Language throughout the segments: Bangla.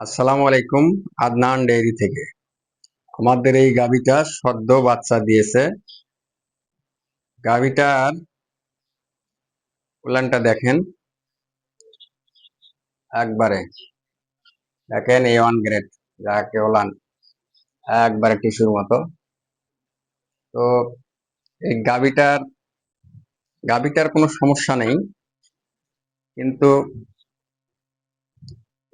আসসালামু আলাইকুম, আদনান ডেইরি থেকে। আমাদের এই গাভিটা সদ্য বাচ্চা দিয়েছে। গাভিটার উলানটা দেখেন। একবারে দেখেন এ ওয়ান গ্রেড, যাকে ওলান একবারে টিস্যুর মতো। তো এই গাভিটার গাভিটার কোনো সমস্যা নেই, কিন্তু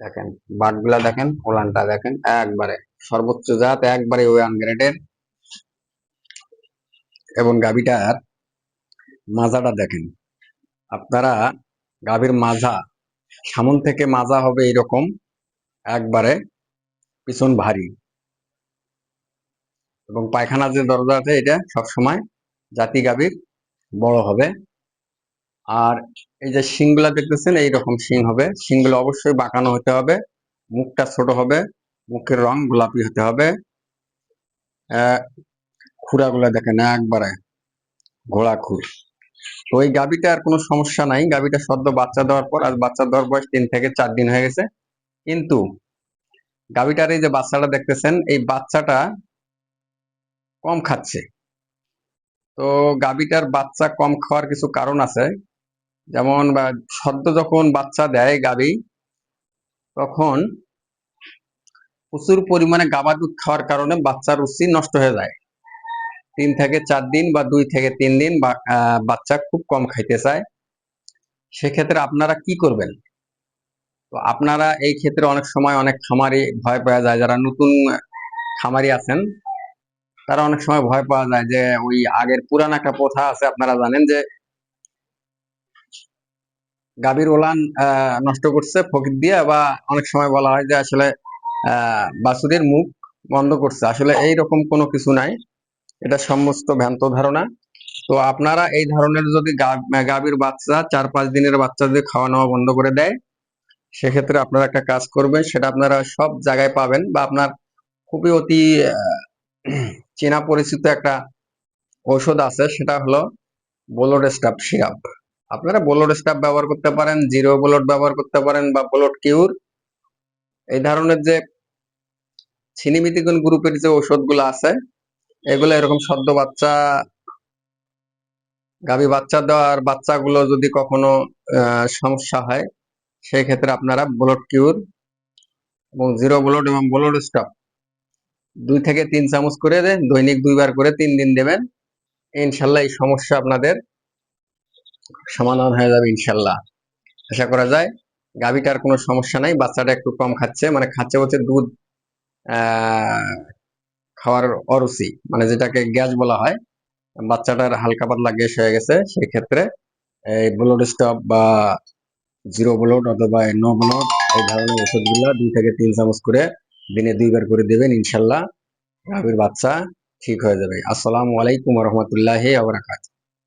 দেখেন, বাটগুলা দেখেন, ওলানটা দেখেন, একবারে সর্বোচ্চ জাত, একবারে ওয়ান গ্রেডের। এবং গাভীটার মাজাটা দেখেন, আপনারা গাভীর মাজা, সামন থেকে মাজা হবে এরকম একবারে পিছন ভারী। এবং পায়খানা যে দরজা আছে, এটা সবসময় জাতি গাভীর বড় হবে। আর এই যে শিংগুলা দেখতেছেন, এইরকম শিং হবে। শিংগুলো অবশ্যই বাঁকানো হতে হবে। মুখটা ছোট হবে। মুখের রং গোলাপি হতে হবে। খুঁড়াগুলা দেখেন একবারে ঘোড়া খুর তো ওই গাবিটা আর কোনো সমস্যা নাই। গাবিটা সদ্য বাচ্চা দেওয়ার পর, আর বাচ্চা দেওয়ার বয়স তিন থেকে চার দিন হয়ে গেছে। কিন্তু গাবিটার এই যে বাচ্চাটা দেখতেছেন, এই বাচ্চাটা কম খাচ্ছে। তো গাবিটার বাচ্চা কম খাওয়ার কিছু কারণ আছে। যেমন সদ্য যখন বাচ্চা দেয় গাবি তখন প্রচুর পরিমাণে গাবা দুধ খাওয়ার কারণে বাচ্চার রুচি নষ্ট হয়ে যায়। তিন থেকে চার দিন বা দুই থেকে তিন দিন বাচ্চা খুব কম খাইতে চায়। সেক্ষেত্রে আপনারা কি করবেন? তো আপনারা এই ক্ষেত্রে অনেক সময় অনেক খামারি ভয় পাওয়া যায়, যারা নতুন খামারি আছেন, তারা অনেক সময় ভয় পাওয়া যায় যে ওই আগের পুরান একটা প্রথা আছে, আপনারা জানেন যে গাভীর ওলান নষ্ট করছে ফকির দিয়ে বা অনেক সময় বলা হয় যে আসলে বাসুরের মুখ বন্ধ করছে। আসলে এই রকম কোনো কিছু নাই। এটা সমস্ত ভ্রান্ত ধারণা। তো আপনারা এই ধরনের যদি গাভীর বাচ্চা চার পাঁচ দিনের বাচ্চা যদি খাওয়া নেওয়া বন্ধ করে দেয়, সেক্ষেত্রে আপনারা একটা কাজ করবেন, সেটা আপনারা সব জায়গায় পাবেন বা আপনার খুবই অতি চেনা পরিচিত একটা ঔষধ আছে, সেটা হলো বোলোড স্টাফ সিরাপ আপনারা বোলোড স্টাফ ব্যবহার করতে পারেন জিরো বোলোড ব্যবহার করতে পারেন বা বোলোড কিউর এই ধরনের যে ছিনিমিতিগুন গ্রুপের যে ওষুধগুলো আছে, এগুলো এরকম সদ্য বাচ্চা, গাভী বাচ্চা দেওয়ার বাচ্চাগুলো যদি কখনো সমস্যা হয় সেই ক্ষেত্রে আপনারা ব্লড কিউর এবং জিরো ব্লড এবং ব্লড স্টপ দুই থেকে তিন চামচ করে দেন, দৈনিক দুইবার করে তিন দিন দেবেন। ইনশাল্লাহ এই সমস্যা আপনাদের সমাধান হয়ে যাবে ইনশাল্লাহ। আশা করা যায় গাভীটার কোনো সমস্যা নাই, বাচ্চাটা একটু কম খাচ্ছে মানে খাচ্ছে হচ্ছে দুধ খাওয়ার অরুচি মানে যেটাকে গ্যাস বলা হয়, বাচ্চাটার হালকা পাতলা গ্যাস হয়ে গেছে সেই ক্ষেত্রে এই ব্লড স্টপ বা জিরো ব্লড অথবা নো ব্লড এই ধরনের ওষুধগুলো দুই থেকে তিন চামচ করে দিনে দুইবার করে দেবেন ইনশাল্লাহ। গাভীর বাচ্চা ঠিক হয়ে যাবে। আসসালামু আলাইকুম রহমতুল্লাহ আবরাকাত